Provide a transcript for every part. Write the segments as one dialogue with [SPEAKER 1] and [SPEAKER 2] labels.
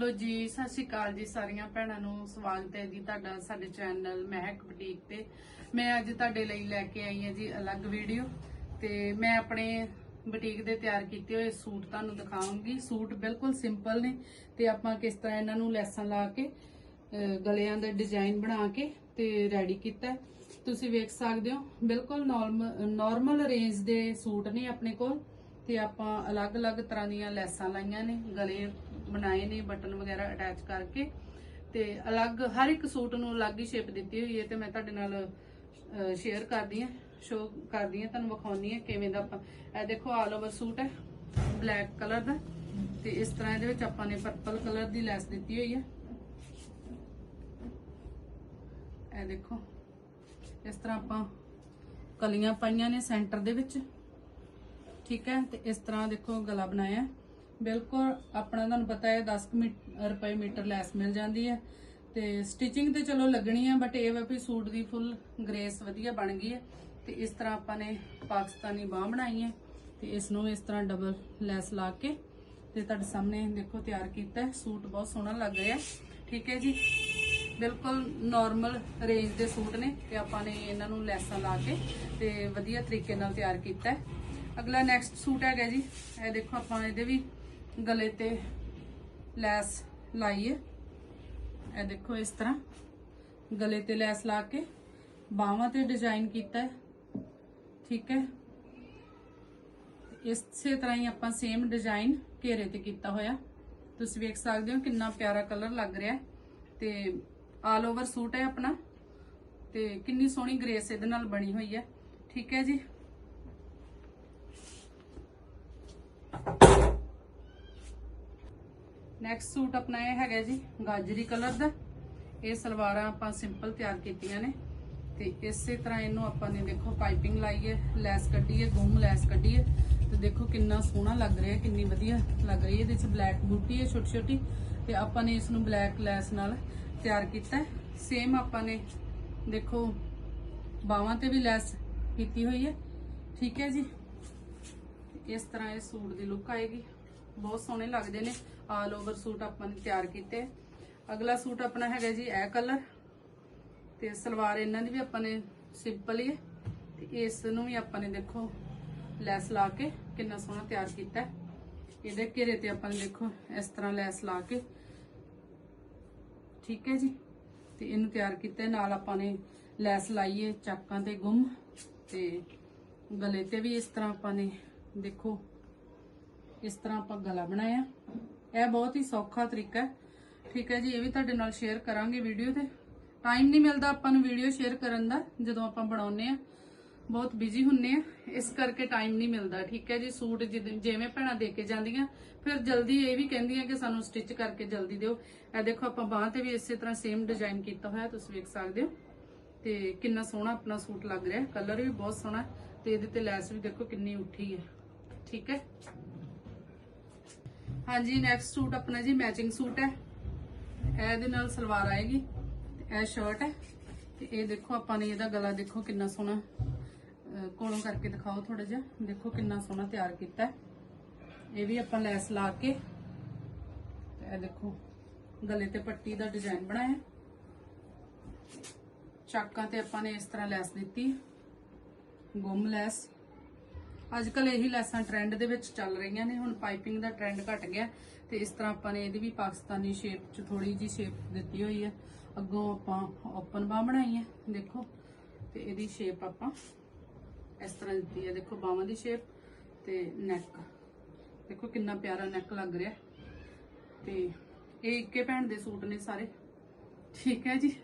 [SPEAKER 1] Hello ਜੀ, ਸਤਿ ਸ਼੍ਰੀ ਅਕਾਲ ਜੀ ਸਾਰੀਆਂ ਭੈਣਾਂ ਨੂੰ। ਸਵਾਗਤ ਹੈ ਜੀ ਤੁਹਾਡਾ ਸਾਡੇ ਚੈਨਲ ਮਹਿਕ ਬੁਟੀਕ ਤੇ। ਮੈਂ ਅੱਜ ਤੁਹਾਡੇ ਲਈ ਲੈ ਕੇ ਆਈ ਹਾਂ ਜੀ ਅਲੱਗ ਵੀਡੀਓ ਤੇ ਮੈਂ ਆਪਣੇ ਬੁਟੀਕ ਦੇ ਤਿਆਰ ਕੀਤੇ ਹੋਏ ਸੂਟ ਤੁਹਾਨੂੰ ਦਿਖਾਉਂਗੀ। ਸੂਟ ਬਿਲਕੁਲ ਸਿੰਪਲ ਨੇ ਤੇ ਆਪਾਂ ਕਿਸ ਤਰ੍ਹਾਂ ਇਹਨਾਂ ਨੂੰ ਲੈਸਾਂ ਲਾ ਕੇ ਗਲਿਆਂ ਦੇ ਡਿਜ਼ਾਈਨ ਬਣਾ ਕੇ ਤੇ ਰੈਡੀ ਕੀਤਾ ਤੁਸੀਂ ਵੇਖ ਸਕਦੇ ਹੋ, ਬਿਲਕੁਲ ਨਾਰਮਲ ਰੇਂਜ ਦੇ ਸੂਟ ਨੇ ਆਪਣੇ ਕੋਲ ਤੇ ਆਪਾਂ ਅਲੱਗ-ਅਲੱਗ ਤਰ੍ਹਾਂ ਦੀਆਂ ਲੈਸਾਂ ਲਾਈਆਂ ਨੇ ਗਲੇ ਬਣਾਏ ਨੇ, ਬਟਨ ਵਗੈਰਾ ਅਟੈਚ ਕਰਕੇ ਤੇ ਅਲੱਗ ਹਰ ਇੱਕ ਸੂਟ ਨੂੰ ਅਲੱਗ ਹੀ ਸ਼ੇਪ ਦਿੱਤੀ ਹੋਈ ਹੈ ਤੇ ਮੈਂ ਤੁਹਾਡੇ ਨਾਲ ਸ਼ੇਅਰ ਕਰਦੀ ਹਾਂ ਸ਼ੋ ਕਰਦੀ ਹਾਂ, ਤੁਹਾਨੂੰ ਵਿਖਾਉਣੀ ਹਾਂ ਕਿਵੇਂ ਦਾ ਆਪਾਂ, ਇਹ ਦੇਖੋ ਆਲ ਓਵਰ ਸੂਟ ਹੈ ਬਲੈਕ ਕਲਰ ਦਾ ਤੇ ਇਸ ਤਰ੍ਹਾਂ ਇਹਦੇ ਵਿੱਚ ਆਪਾਂ ਨੇ ਪਰਪਲ ਕਲਰ ਦੀ ਲੈਸ ਦਿੱਤੀ ਹੋਈ ਹੈ। ਇਹ ਦੇਖੋ, ਇਸ ਤਰ੍ਹਾਂ ਆਪਾਂ ਕਲੀਆਂ ਪਾਈਆਂ ਨੇ ਸੈਂਟਰ ਦੇ ਵਿੱਚ, ਠੀਕ ਹੈ, ਤੇ ਇਸ ਤਰ੍ਹਾਂ ਦੇਖੋ ਗਲਾ ਬਣਾਇਆ। ਬਿਲਕੁਲ ਆਪਣਾ ਤੁਹਾਨੂੰ ਪਤਾ ਹੈ 10 ਕੁ ਮੀ- ਰੁਪਏ ਮੀਟਰ ਲੈਸ ਮਿਲ ਜਾਂਦੀ ਹੈ ਤੇ ਸਟਿਚਿੰਗ ਤੇ ਚਲੋ ਲੱਗਣੀ ਹੈ ਬਟ ਇਹ ਵਾ ਵੀ ਸੂਟ ਦੀ ਫੁੱਲ ਗ੍ਰੇਸ ਵਧੀਆ ਬਣ ਗਈ ਹੈ ਤੇ ਇਸ ਤਰ੍ਹਾਂ ਆਪਾਂ ਨੇ ਪਾਕਿਸਤਾਨੀ ਬਾਹ ਬਣਾਈ ਹੈ ਤੇ ਇਸ ਨੂੰ ਇਸ ਤਰ੍ਹਾਂ ਡਬਲ ਲੈਸ ਲਾ ਕੇ ਤੇ ਤੁਹਾਡੇ ਸਾਹਮਣੇ ਦੇਖੋ ਤਿਆਰ ਕੀਤਾ ਹੈ। ਸੂਟ ਬਹੁਤ ਸੋਹਣਾ ਲੱਗ ਰਿਹਾ ਠੀਕ ਹੈ ਜੀ। ਬਿਲਕੁਲ ਨਾਰਮਲ ਰੇਂਜ ਦੇ ਸੂਟ ਨੇ ਤੇ ਆਪਾਂ ਨੇ ਇਹਨਾਂ ਨੂੰ ਲੈਸਾਂ ਲਾ ਕੇ ਤੇ ਵਧੀਆ ਤਰੀਕੇ ਨਾਲ ਤਿਆਰ ਕੀਤਾ ਹੈ। ਅਗਲਾ ਨੈਕਸਟ ਸੂਟ ਹੈਗਾ ਜੀ। ਇਹ ਦੇਖੋ ਆਪਾਂ ਇਹਦੇ ਵੀ ਗਲੇ ਤੇ ਲੈਸ ਲਾਈਏ। ਇਹ ਦੇਖੋ ਇਸ ਤਰ੍ਹਾਂ ਗਲੇ ਤੇ ਲੈਸ ਲਾ ਕੇ ਬਾਹਾਂ ਤੇ ਡਿਜ਼ਾਈਨ ਕੀਤਾ ਹੈ। ਠੀਕ ਹੈ। ਇਸੇ ਤਰ੍ਹਾਂ ਹੀ ਆਪਾਂ ਸੇਮ ਡਿਜ਼ਾਈਨ ਘੇਰੇ ਤੇ ਕੀਤਾ ਹੋਇਆ। ਤੁਸੀਂ ਵੇਖ ਸਕਦੇ ਹੋ ਕਿੰਨਾ ਪਿਆਰਾ ਕਲਰ ਲੱਗ ਰਿਹਾ ਹੈ ਤੇ ਆਲ ਓਵਰ ਸੂਟ ਹੈ ਆਪਣਾ ਤੇ ਕਿੰਨੀ ਸੋਹਣੀ ਗ੍ਰੇਸ ਇਹਦੇ ਨਾਲ ਬਣੀ ਹੋਈ ਹੈ। ਠੀਕ ਹੈ ਜੀ। ਨੈਕਸਟ ਸੂਟ ਆਪਣਾ ਇਹ ਹੈਗਾ ਜੀ, ਗਾਜਰੀ ਕਲਰ ਦਾ। ਇਹ ਸਲਵਾਰਾਂ ਆਪਾਂ ਸਿੰਪਲ ਤਿਆਰ ਕੀਤੀਆਂ ਨੇ। ਤੇ ਇਸੇ ਤਰ੍ਹਾਂ ਇਹਨੂੰ ਆਪਾਂ ਨੇ ਦੇਖੋ ਪਾਈਪਿੰਗ ਲਾਈ ਹੈ, ਲੈਸ ਕੱਢੀ ਹੈ, ਗੁੰਮ ਲੈਸ ਕੱਢੀ ਹੈ। ਤੇ ਦੇਖੋ ਕਿੰਨਾ ਸੋਹਣਾ ਲੱਗ ਰਿਹਾ, ਕਿੰਨੀ ਵਧੀਆ ਲੱਗ ਰਹੀ ਹੈ। ਇਹਦੇ ਵਿੱਚ ਬਲੈਕ ਬੂਟੀ ਹੈ ਛੋਟੀ ਛੋਟੀ। ਤੇ ਆਪਾਂ ਨੇ ਇਸ ਨੂੰ ਬਲੈਕ ਲੈਸ ਨਾਲ ਤਿਆਰ ਕੀਤਾ ਸੇਮ ਆਪਾਂ ਨੇ ਦੇਖੋ ਬਾਹਾਂ ਤੇ ਵੀ ਲੈਸ ਕੀਤੀ ਹੋਈ ਹੈ। ਠੀਕ ਹੈ ਜੀ। ਇਸ ਤਰ੍ਹਾਂ ਇਹ ਸੂਟ ਦੀ ਲੁੱਕ ਆਏਗੀ। ਬਹੁਤ ਸੋਹਣੇ ਲੱਗਦੇ ਨੇ। ਆਲ ਓਵਰ ਸੂਟ ਆਪਾਂ ਨੇ ਤਿਆਰ ਕੀਤੇ। ਅਗਲਾ ਸੂਟ ਆਪਣਾ ਹੈਗਾ ਜੀ ਇਹ ਕਲਰ ਤੇ ਸਲਵਾਰ ਇਹਨਾਂ ਦੀ ਵੀ ਆਪਾਂ ਨੇ ਸਿੰਪਲ ਹੀ ਹੈ। ਤੇ ਇਸ ਨੂੰ ਵੀ ਆਪਾਂ ਨੇ ਦੇਖੋ ਲੈਸ ਲਾ ਕੇ ਕਿੰਨਾ ਸੋਹਣਾ ਤਿਆਰ ਕੀਤਾ ਇਹਦੇ ਘੇਰੇ ਤੇ ਆਪਾਂ ਨੇ ਦੇਖੋ ਇਸ ਤਰ੍ਹਾਂ ਲੈਸ ਲਾ ਕੇ। ਠੀਕ ਹੈ ਜੀ। ਤੇ ਇਹਨੂੰ ਤਿਆਰ ਕੀਤਾ ਨਾਲ ਆਪਾਂ ਨੇ ਲੈਸ ਲਾਈਏ ਚਾਕਾਂ ਤੇ ਗੁੰਮ। ਤੇ ਗਲੇ ਤੇ ਵੀ ਇਸ ਤਰ੍ਹਾਂ ਆਪਾਂ ਨੇ ਦੇਖੋ ਇਸ ਤਰ੍ਹਾਂ ਆਪਾਂ ਗਲਾ ਬਣਾਇਆ। ਇਹ ਬਹੁਤ ਹੀ ਸੌਖਾ ਤਰੀਕਾ ਹੈ। ਠੀਕ ਹੈ ਜੀ, ਇਹ ਵੀ ਤੁਹਾਡੇ ਨਾਲ ਸ਼ੇਅਰ ਕਰਾਂਗੇ ਵੀਡੀਓ ਤੇ। ਟਾਈਮ ਨਹੀਂ ਮਿਲਦਾ ਆਪਾਂ ਨੂੰ ਵੀਡੀਓ ਸ਼ੇਅਰ ਕਰਨ ਦਾ, ਜਦੋਂ ਆਪਾਂ ਬਣਾਉਨੇ ਆ ਬਹੁਤ ਬਿਜ਼ੀ ਹੁੰਨੇ ਆ ਇਸ ਕਰਕੇ ਟਾਈਮ ਨਹੀਂ ਮਿਲਦਾ। ਠੀਕ ਹੈ ਜੀ, ਸੂਟ ਜਿਦ- ਜਿਵੇਂ ਭੈਣਾਂ ਦੇ ਕੇ ਜਾਂਦੀਆਂ, ਫਿਰ ਜਲਦੀ ਇਹ ਵੀ ਕਹਿੰਦੀਆਂ ਕਿ ਸਾਨੂੰ ਸਟਿਚ ਕਰਕੇ ਜਲਦੀ ਦਿਓ। ਇਹ ਦੇਖੋ, ਆਪਾਂ ਬਾਹਾਂ ਤੇ ਵੀ ਇਸੇ ਤਰ੍ਹਾਂ ਸੇਮ ਡਿਜ਼ਾਈਨ ਕੀਤਾ ਹੋਇਆ, ਤੁਸੀਂ ਵੇਖ ਸਕਦੇ ਹੋ। ਤੇ ਕਿੰਨਾ ਸੋਹਣਾ ਆਪਣਾ ਸੂਟ ਲੱਗ ਰਿਹਾ। ਕਲਰ ਵੀ ਬਹੁਤ ਸੋਹਣਾ ਤੇ ਇਹਦੇ ਤੇ ਲੈਸ ਵੀ ਦੇਖੋ ਕਿੰਨੀ ਉੱਠੀ ਹੈ। ਠੀਕ ਹੈ। ਹਾਂਜੀ ਨੈਕਸਟ ਸੂਟ ਆਪਣਾ ਜੀ ਮੈਚਿੰਗ ਸੂਟ ਹੈ। ਇਹ ਇਹਦੇ ਨਾਲ ਸਲਵਾਰ ਆਏਗੀ ਤੇ ਇਹ ਸ਼ਰਟ ਹੈ। ਤੇ ਇਹ ਦੇਖੋ ਆਪਾਂ ਨੇ ਇਹਦਾ ਗਲਾ ਦੇਖੋ ਕਿੰਨਾ ਸੋਹਣਾ ਕੋਲੋਂ ਕਰਕੇ ਦਿਖਾਓ ਥੋੜਾ ਜਿਹਾ। ਦੇਖੋ ਕਿੰਨਾ ਸੋਹਣਾ ਤਿਆਰ ਕੀਤਾ ਹੈ। ਇਹ ਵੀ ਆਪਾਂ ਲੈਸ ਲਾ ਕੇ, ਇਹ ਦੇਖੋ ਗਲੇ ਤੇ ਪੱਟੀ ਦਾ ਡਿਜ਼ਾਈਨ ਬਣਾਇਆ ਚਾਕਾਂ ਤੇ ਆਪਾਂ ਨੇ ਇਸ ਤਰ੍ਹਾਂ ਲੈਸ ਦਿੱਤੀ, ਗੁੰਮ ਲੈਸ। ਅੱਜ ਕੱਲ ਇਹੀ ਲੈਸਾਂ ਟ੍ਰੈਂਡ ਦੇ ਵਿੱਚ ਚੱਲ ਰਹੀਆਂ ਨੇ, ਹੁਣ ਪਾਈਪਿੰਗ ਦਾ ਟ੍ਰੈਂਡ ਘਟ ਗਿਆ ਤੇ ਇਸ ਤਰ੍ਹਾਂ ਆਪਾਂ ਨੇ ਇਹਦੀ ਵੀ ਪਾਕਿਸਤਾਨੀ ਸ਼ੇਪ ਚ ਥੋੜੀ ਜੀ ਸ਼ੇਪ ਦਿੱਤੀ ਹੋਈ ਹੈ। ਅੱਗੋਂ ਆਪਾਂ ਓਪਨ ਬਾਹ ਬਣਾਈ ਹੈ, ਦੇਖੋ, ਤੇ ਇਹਦੀ ਸ਼ੇਪ ਆਪਾਂ ਇਸ ਤਰ੍ਹਾਂ ਦਿੱਤੀ ਹੈ। ਦੇਖੋ, ਬਾਹਾਂ ਦੀ ਸ਼ੇਪ ਤੇ ਨੈਕ ਦੇਖੋ, ਕਿੰਨਾ ਪਿਆਰਾ ਨੈਕ ਲੱਗ ਰਿਹਾ। ਤੇ ਇਹ ਇੱਕੇ ਭੈਣ ਦੇ ਸੂਟ ਨੇ ਸਾਰੇ। ਠੀਕ ਹੈ ਜੀ।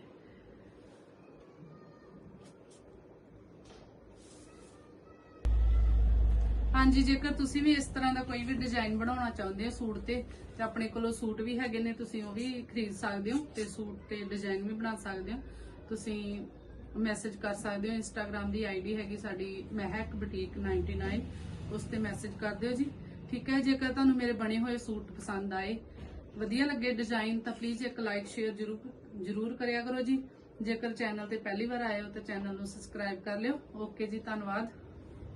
[SPEAKER 1] ਹਾਂਜੀ, ਜੇਕਰ ਤੁਸੀਂ ਵੀ ਇਸ ਤਰ੍ਹਾਂ ਦਾ ਕੋਈ ਵੀ ਡਿਜ਼ਾਈਨ ਬਣਾਉਣਾ ਚਾਹੁੰਦੇ ਹੋ ਸੂਟ ਤੇ ਤੇ ਆਪਣੇ ਕੋਲੋਂ ਸੂਟ ਵੀ ਹੈਗੇ ਨੇ, ਤੁਸੀਂ ਉਹ ਵੀ ਖਰੀਦ ਸਕਦੇ ਹੋ ਤੇ ਸੂਟ ਤੇ ਡਿਜ਼ਾਈਨ ਵੀ ਬਣਾ ਸਕਦੇ ਹੋ। ਤੁਸੀਂ ਮੈਸੇਜ ਕਰ ਸਕਦੇ ਹੋ ਇੰਸਟਾਗ੍ਰam ਦੀ ਆਈਡੀ ਹੈਗੀ ਸਾਡੀ ਮਹਿਕ ਬੁਟੀਕ 99 ਉਸ ਤੇ ਮੈਸੇਜ ਕਰ ਦਿਓ ਜੀ। ਠੀਕ ਹੈ, ਜੇਕਰ ਤੁਹਾਨੂੰ ਮੇਰੇ ਬਣੇ ਹੋਏ ਸੂਟ ਪਸੰਦ ਆਏ, ਵਧੀਆ ਲੱਗੇ ਡਿਜ਼ਾਈਨ ਤਾਂ ਪਲੀਜ਼ ਇੱਕ ਲਾਈਕ ਸ਼ੇਅਰ ਜ਼ਰੂਰ ਜ਼ਰੂਰ ਕਰਿਆ ਕਰੋ ਜੀ। ਜੇਕਰ ਚੈਨਲ ਤੇ ਪਹਿਲੀ ਵਾਰ ਆਏ ਹੋ, ਤਾਂ ਚੈਨਲ ਨੂੰ ਸਬਸਕ੍ਰਾਈਬ ਕਰ ਲਿਓ। ਓਕੇ ਜੀ, ਧੰਨਵਾਦ।